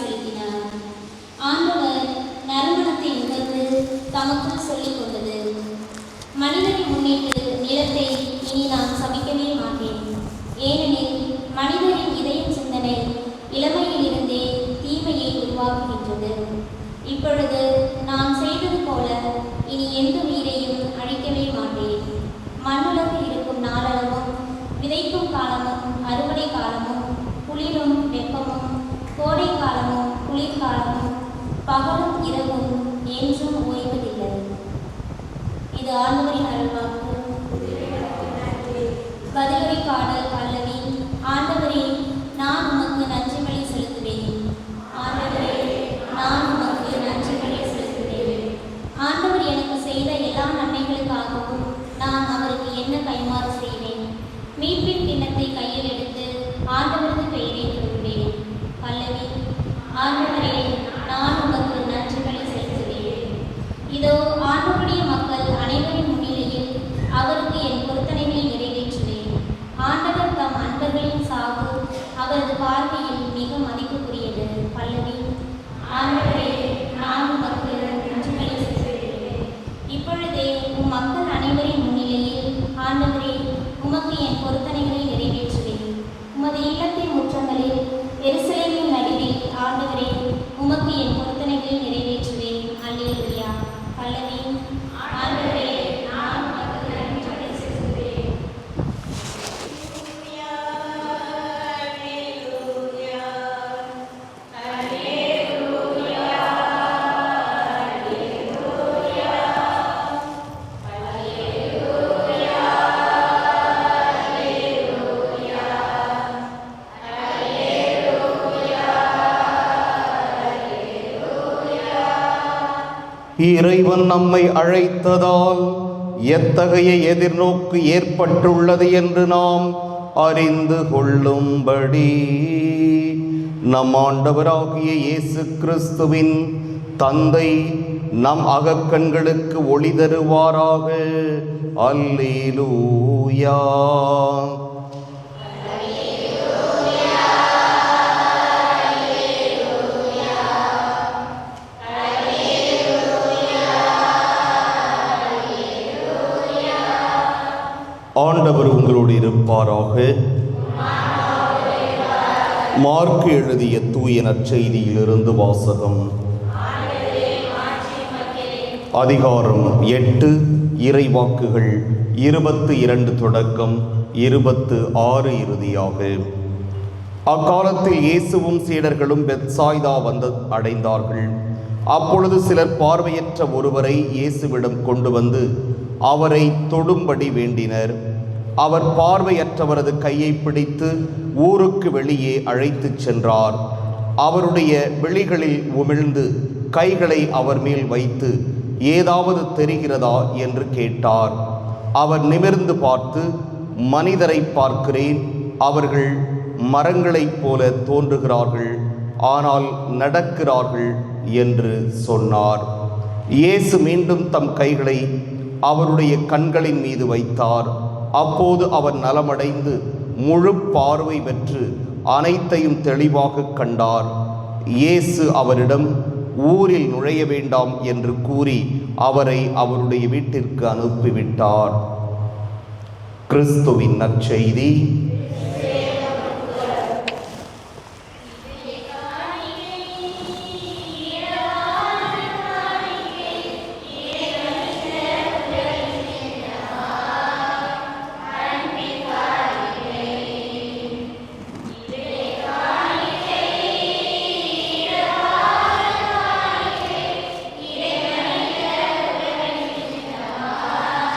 செலுத்தினார். ஆண்டவர் நறுமணத்தை நுகர்ந்து தமக்குள் சொல்லிக் கொண்டது. மனிதனை முன்னிட்டு நிலத்தை இனி நான் சபிக்கவே மாட்டேன். ஏனெனில் மனிதனின் இதய சிந்தனை இளமையிலிருந்தே தீமையை உருவாக்குகின்றது. இப்பொழுது நான் செய்தது போல இனி எந்த உயிரையும் அழிக்கவே மாட்டேன். மண்ணுலகில் இருக்கும் நாளளவும் விதைக்கும் காலமும் அறுவடை காலமும் குளிரும் வெப்பமும் கோடை காலமும் குளிர்காலமும் பகலும் இரவும் என்றும் ஓய்வதில்லை இது ஆண்டவரின் அருள்வாக்கு பதிலுரை பாடல் பல்லவி ஆண்டவரே நான் உமக்கு நன்றி பலி செலுத்துவேன் ஆண்டவரே நான் உமக்கு நன்றி பலி செலுத்துவேன் ஆண்டவர் எனக்கு செய்த எல்லா நன்மைகளுக்காகவும் நான் அவருக்கு என்ன கைமாறு செய்வேன் மீட்பின் கிண்ணத்தை கையில் எடுத்து ஆண்டவரது பெயரை சொல்வேன் பல்லவி ஆண்டவரே நான் உமக்கு நன்றி பலி செலுத்துவேன் இதோ ஆண்டவருடைய மக்கள் அனைவரின் முன்னிலையில் அவருக்கு என் பொருத்தனைகளை நிறைவேற்றுவேன் ஆண்டவர் தம் அன்பர்களின் சாவு வார்த்தையில் மிக மதிப்புக்குரியது. பல்லவி ஆண்டவரே இறைவன் நம்மை அழைத்ததால் எத்தகைய எதிர்நோக்கு ஏற்பட்டுள்ளது என்று நாம் அறிந்து கொள்ளும்படி. நம் ஆண்டவராகிய இயேசு கிறிஸ்துவின் தந்தை நம் அகக்கண்களுக்கு ஒளி தருவாராக. அல்லேலூயா. ஆண்டவர் உங்களோடு இருப்பாராக. மார்க்கு எழுதிய தூய நற்செய்தியிலிருந்து வாசகம். அதிகாரம் எட்டு இறைவாக்குகள் இருபத்து இரண்டு தொடக்கம் இருபத்து ஆறு இறுதியாக. அக்காலத்தில் இயேசுவும் சீடர்களும் பெத்சாய்தா வந்து அடைந்தார்கள். அப்பொழுது சிலர் பார்வையற்ற ஒருவரை இயேசுவிடம் கொண்டு வந்து அவரை தொடும்படி வேண்டினர். அவர் பார்வையற்றவரது கையை பிடித்து ஊருக்கு வெளியே அழைத்துச் சென்றார். அவருடைய விழிகளில் உமிழ்ந்து கைகளை அவர் மேல் வைத்து ஏதாவது தெரிகிறதா? என்று கேட்டார். அவர் நிமிர்ந்து பார்த்து மனிதரை பார்க்கிறேன். அவர்கள் மரங்களைப் போல தோன்றுகிறார்கள். ஆனால் நடக்கிறார்கள் என்று சொன்னார். இயேசு மீண்டும் தம் கைகளை அவருடைய கண்களின் மீது வைத்தார். அப்போது அவர் நலமடைந்து முழு பார்வை பெற்று அனைத்தையும் தெளிவாக கண்டார். இயேசு அவரிடம் ஊரில் நுழைய வேண்டாம் என்று கூறி அவரை அவருடைய வீட்டிற்கு அனுப்பிவிட்டார். கிறிஸ்துவின் நற்செய்தி.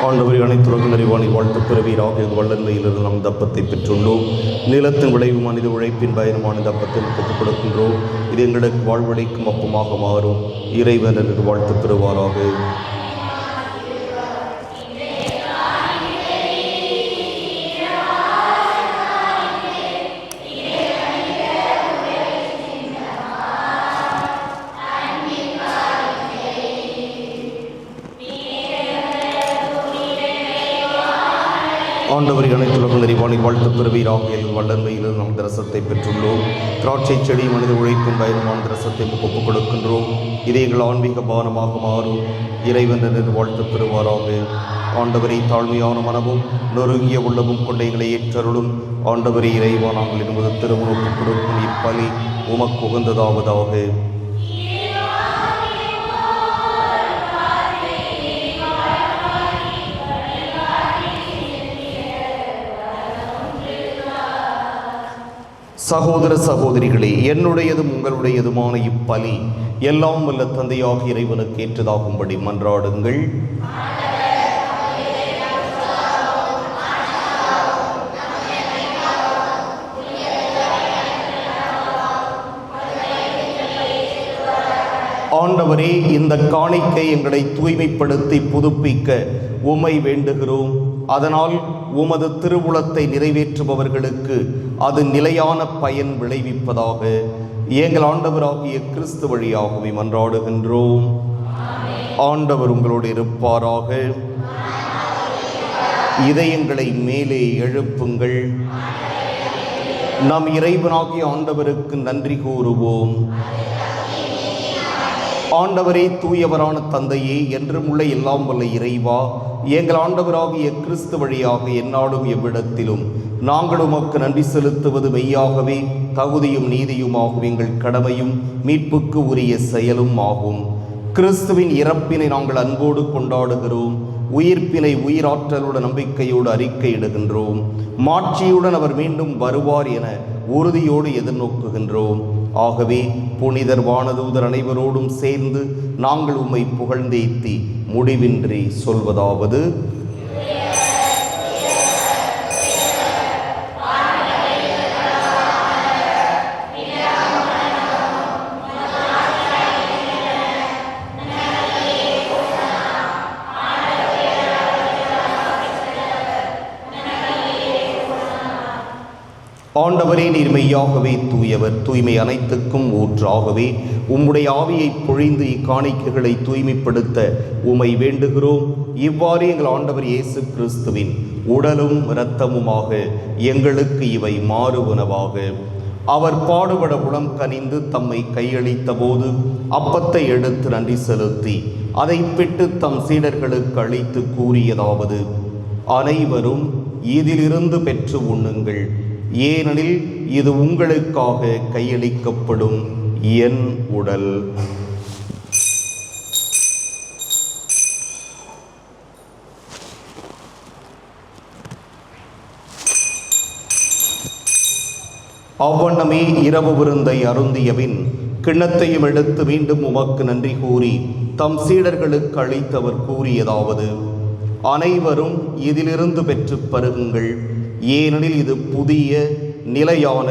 ஆண்டவரை அனைத்துலக நிறைவாணி வாழ்த்து பிறவீராக. வல்லநிலையிலிருந்து நம் தப்பத்தை பெற்றுள்ளோம். நிலத்தின் விளைவு மனித உழைப்பின் பயணமான தப்பத்தை பெற்றுக் கொடுக்கின்றோம். இது எங்களுக்கு வாழ்வழைக்கும் அப்பமாக மாறும். இறைவன் என்று வாழ்த்து பெறுவாராக. ஆண்டவர் அனைத்துலகம் நிறைவானில் வாழ்த்து பெறுவீராக. எங்கள் வல்லன்மையில் நம் ரசத்தை பெற்றுள்ளோம். திராட்சை செடி மனித உழைக்கும் பயணமான ரசத்தை ஒப்புக் கொடுக்கின்றோம். இதை எங்கள் ஆன்மீக பானமாக மாறும். இறைவன் வாழ்த்து பெறுவாராக. ஆண்டவரை தாழ்மையான மனமும் நொறுங்கிய உள்ளமும் கொண்ட எங்களை ஏற்றருளும். ஆண்டவரை இறைவா நாங்கள் என்பது திருமணம் ஒப்புக் கொடுக்கும் இப்பலி உமக்கு உகந்ததாவதாக. சகோதர சகோதரிகளே என்னுடையதும் உங்களுடையதுமான இப்பலி எல்லாம் வல்ல தந்தையாக இறைவனுக்கு ஏற்றதாகும்படி மன்றாடுங்கள். ஆண்டவரே இந்த காணிக்கை எங்களை தூய்மைப்படுத்தி புதுப்பிக்க உமை வேண்டுகிறோம். அதனால் உமது திருவுளத்தை நிறைவேற்றுபவர்களுக்கு அது நிலையான பயன் விளைவிப்பதாக எங்கள் ஆண்டவராகிய கிறிஸ்து வழியாகவே மன்றாடுகின்றோம். ஆண்டவர் உங்களோடு இருப்பாராக. இதயங்களை மேலே எழுப்புங்கள். நம் இறைவனாகிய ஆண்டவருக்கு நன்றி கூறுவோம். ஆண்டவரே தூயவரான தந்தையே என்றும் உள்ள எல்லாம் வல்ல இறைவா எங்கள் ஆண்டவராகிய கிறிஸ்து வழியாக என்னாடும் எவ்விடத்திலும் நாங்கள் உமக்கு நன்றி செலுத்துவது மெய்யாகவே தகுதியும் நீதியுமாகும் எங்கள் கடமையும் மீட்புக்கு உரிய செயலும் ஆகும். கிறிஸ்துவின் இறப்பினை நாங்கள் அன்போடு கொண்டாடுகிறோம். உயிர்ப்பினை உயிராற்றலுடன் நம்பிக்கையோடு அறிக்கையிடுகின்றோம் மாட்சியுடன் அவர் மீண்டும் வருவார் என உறுதியோடு எதிர்நோக்குகின்றோம். ஆகவே புனிதர் வானதூதர் அனைவரோடும் சேர்ந்து நாங்கள் உம்மை புகழ்ந்தேத்தி முடிவின்றி சொல்வதாவது ஆண்டவரே நீர்மையாகவே தூயவர் தூய்மை அனைத்துக்கும் ஊற்றாகவே. உம்முடைய ஆவியை பொழிந்து இக்காணிக்கைகளை தூய்மைப்படுத்த உமை வேண்டுகிறோம். இவ்வாறு எங்கள் ஆண்டவர் இயேசு கிறிஸ்துவின் உடலும் இரத்தமுமாக எங்களுக்கு இவை மாறுவனவாக அவர் பாடுபட உளம் கனிந்து தம்மை கையளித்த போது அப்பத்தை எடுத்து நன்றி செலுத்தி அதை பிட்டு தம் சீடர்களுக்கு அளித்து கூறியதாவது அனைவரும் இதிலிருந்து பெற்று உண்ணுங்கள். ஏனெனில் இது உங்களுக்காக கையளிக்கப்படும். என் உடல். அவ்வண்ணமே இரவு விருந்தை அருந்தியபின் கிண்ணத்தையும் எடுத்து மீண்டும் உமக்கு நன்றி கூறி தம் சீடர்களுக்கு அளித்தவர் கூறியதாவது அனைவரும் இதிலிருந்து பெற்று பருகுங்கள். ஏனெனில் இது புதிய நிலையான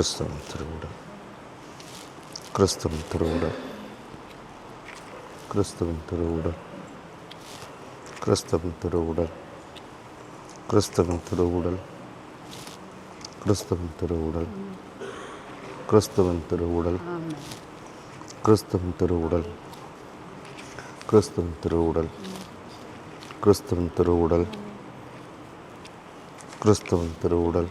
கிறிஸ்தவம் திருவிடம் கிறிஸ்தவம் திருவிடம் கிறிஸ்தவம் திருவுடல் கிறிஸ்தவம் திருவுடல் கிறிஸ்தவம் திருவுடல் கிறிஸ்தவம் திருவுடல் கிறிஸ்தவன் திருவுடல் கிறிஸ்தவன் திருவுடல் கிறிஸ்தவன் திருவுடல் கிறிஸ்தவன் திருவுடல் கிறிஸ்தவன் திருவுடல்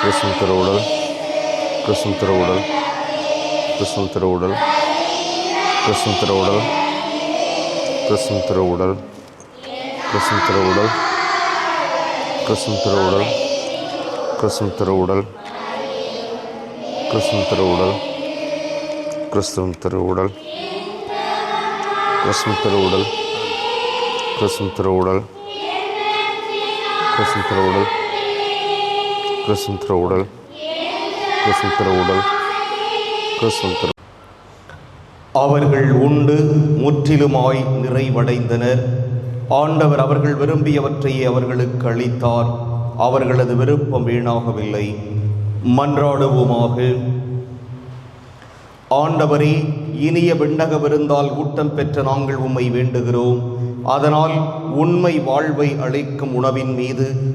கிருஷ்ண திருவுடல் கிருஷ்ண திருவுடல் கிருஷ்ண திருவுடல் கிருஷ்ண திருவுடல் கிருஷ்ண திருவுடல் கிருஷ்ண திருவுடல் கிருஷ்ண திருவுடல் கிருஷ்ண திருவுடல் கிருஷ்ண திருவுடல் கிறிஸ்துவின் திருவுடல் கிறிஸ்துவின் திருவுடல் கிறிஸ்துவின் திருவுடல் கிறிஸ்துவின் திருவுடல் கிறிஸ்துவின் திருவுடல் கிறிஸ்துவின் உடல். கிறிஸ்துவின் திரு அவர்கள் உண்டு முற்றிலுமாய் நிறைவடைந்தனர். ஆண்டவர் அவர்கள் விரும்பியவற்றையே அவர்களுக்கு அளித்தார். அவர்களது விருப்பம் வீணாகவில்லை. மன்றாடுவோமாக. ஆண்டவரே இனிய விண்ணக விருந்தால் ஊட்டம் பெற்ற நாங்கள் உம்மை வேண்டுகிறோம். அதனால் உண்மை வாழ்வை அளிக்கும் உணவின் மீது